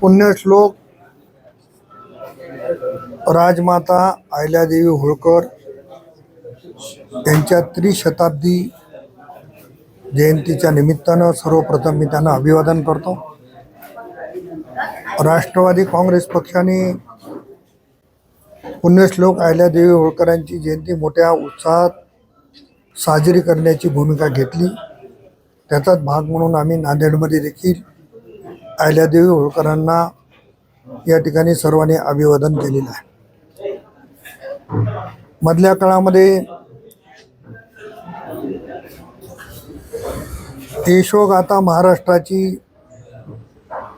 पुण्यश्लोक राजमाता अहिल्यादेवी होळकर यांच्या त्रिशताब्दी जयंतीच्या निमित्तानं सर्वप्रथम मी त्यांना अभिवादन करतो. राष्ट्रवादी काँग्रेस पक्षाने पुण्यश्लोक अहिल्यादेवी होळकरांची जयंती मोठ्या उत्साहात साजरी करण्याची भूमिका घेतली. त्याचाच भाग म्हणून आम्ही नांदेडमध्ये देखील अहिल्यादेवी होळकरांना या ठिकाणी सर्वांनी अभिवादन केलेलं आहे. मधल्या काळामध्ये यशोगाथा महाराष्ट्राची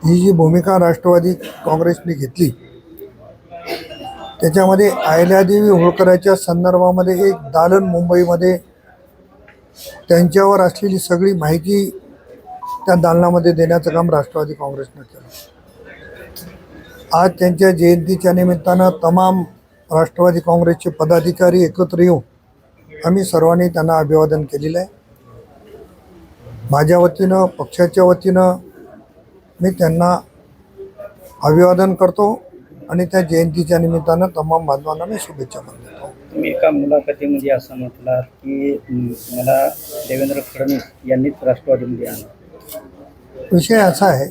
ही जी भूमिका राष्ट्रवादी काँग्रेसने घेतली त्याच्यामध्ये अहिल्यादेवी होळकराच्या संदर्भामध्ये एक दालन मुंबईमध्ये त्यांच्यावर असलेली सगळी माहिती त्या दालनामध्ये देण्याचं काम राष्ट्रवादी काँग्रेसनं केलं. आज त्यांच्या जयंतीच्या निमित्तानं तमाम राष्ट्रवादी काँग्रेसचे पदाधिकारी एकत्र येऊन आम्ही सर्वांनी त्यांना अभिवादन केलेलं आहे. माझ्या वतीनं पक्षाच्या वतीनं मी त्यांना अभिवादन करतो आणि त्या जयंतीच्या निमित्तानं तमाम बांधवांना मी शुभेच्छा पण देतो तुम्ही एका मुलाखतीमध्ये असं म्हटलात की मला देवेंद्र फडणवीस यांनीच राष्ट्रवादीमध्ये आणलं. विषय असा आहे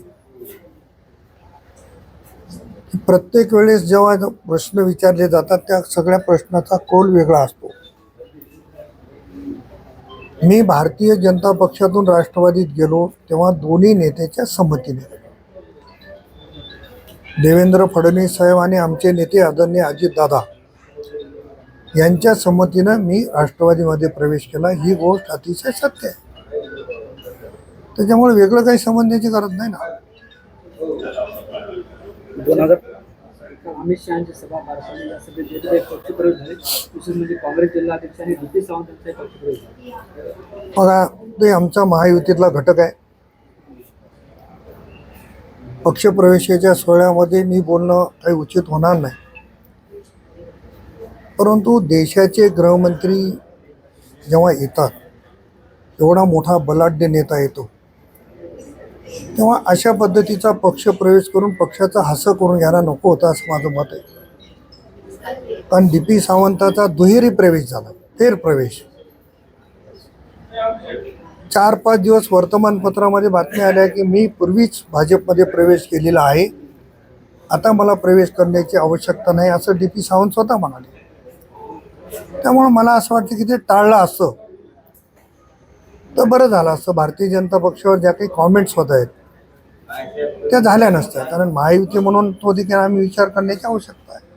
की प्रत्येक वेळेस जेव्हा प्रश्न विचारले जातात त्या सगळ्या प्रश्नाचा कोल वेगळा असतो. मी भारतीय जनता पक्षातून राष्ट्रवादीत गेलो तेव्हा दोन्ही नेत्याच्या संमतीने. देवेंद्र फडणवीस साहेब आणि आमचे नेते आदरणीय अजितदादा यांच्या संमतीनं मी राष्ट्रवादीमध्ये प्रवेश केला. ही गोष्ट अतिशय सत्य आहे. त्याच्यामुळे वेगळं काही समजण्याची गरज नाही ना. अमित शहाची सभा म्हणजे काँग्रेस जिल्हाध्यक्ष आणि डी सावंत यांचा पक्षप्रवेश झाला. बघा ते आमचा महायुतीतला घटक आहे. पक्षप्रवेशाच्या सोहळ्यामध्ये मी बोलणं काही उचित होणार नाही. परंतु देशाचे गृहमंत्री जेव्हा येतात एवढा मोठा बलाढ्य नेता येतो तेव्हा अशा पद्धतीचा पक्ष प्रवेश करून पक्षाचा हसं करून घ्यायला नको होता असं माझं मत आहे. कारण डी पी सावंताचा दुहेरी प्रवेश झाला फेर प्रवेश चार पाच दिवस वर्तमानपत्रामध्ये बातम्या आल्या की मी पूर्वीच भाजपमध्ये प्रवेश केलेला आहे आता मला प्रवेश करण्याची आवश्यकता नाही असं डी पी सावंत स्वतः म्हणाले. त्यामुळं मला असं वाटतं की ते टाळलं असतं. तर बरं झालं असतं. भारतीय जनता पक्षावर ज्या काही कॉमेंट्स होत आहेत त्या झाल्या नसत्या. कारण महायुती म्हणून तो देखील आम्ही विचार करण्याची आवश्यकता आहे.